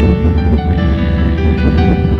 Thank you.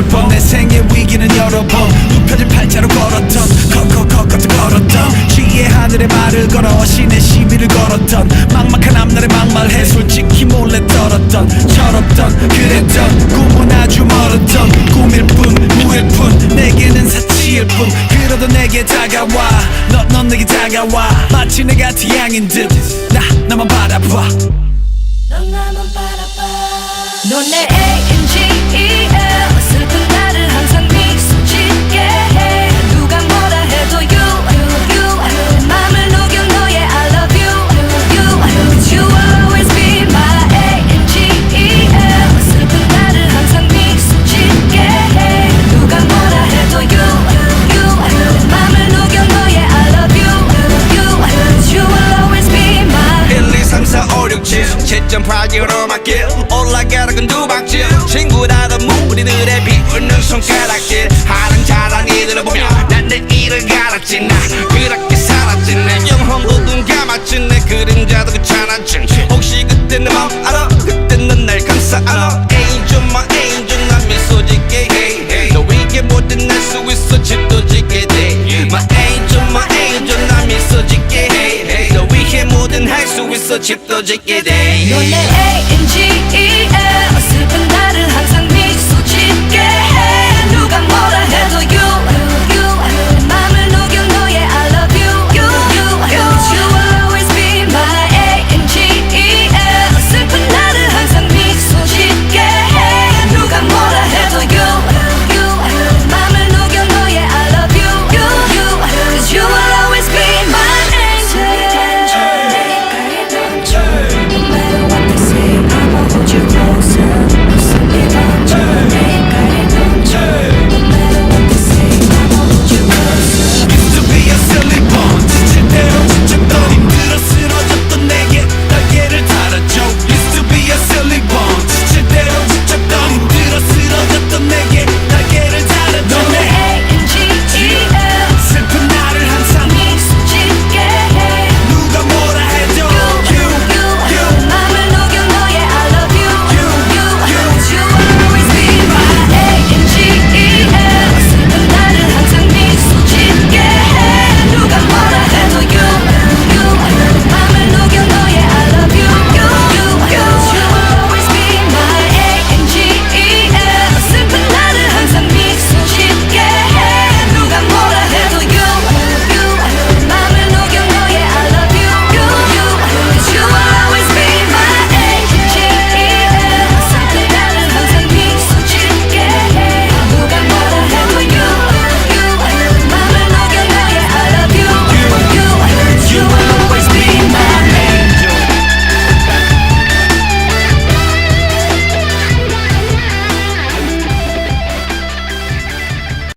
여덟 번. 내 생의 위기는 여러 번. 눕혀진 팔자로 걸었던. 컷컷컷컷 걸었던. 지혜 하늘에 말을 걸어 신의 시비를 걸었던. 막막한 앞날에 막말해 솔직히 몰래 떨었던. 철없던 그랬던. 꿈은 아주 멀었던. 꿈일 뿐 무일 뿐. 내게는 사치일 뿐. 그러던 내게 다가와. 너, 넌 내게 다가와. 마치 내가 태양인 듯나 나만 바라봐. 넌 나만 바라봐. 넌내 A-N-G-E-L 7.8기로 맞길 올라가라 건 두 박질. 친구라던 무리들의 비웃는 손가락질. 하는 자랑이들을 보며 난 내 일을 갈았지. 나 그렇게 살았지. 내 영혼도 눈 감았지. 내 그림자도 귀찮았지. 혹시 그때 내 맘 알아? 그때 넌 날 감싸 안아. Angel my angel 난 미소 짓게. 해너 위에 모든 날수 있어. 집도 짓게 돼. My angel my angel 난 미소 짓게. 위에 뭐든 할 수 있어 집도 짓게 돼. 넌내 A-N-G-E-L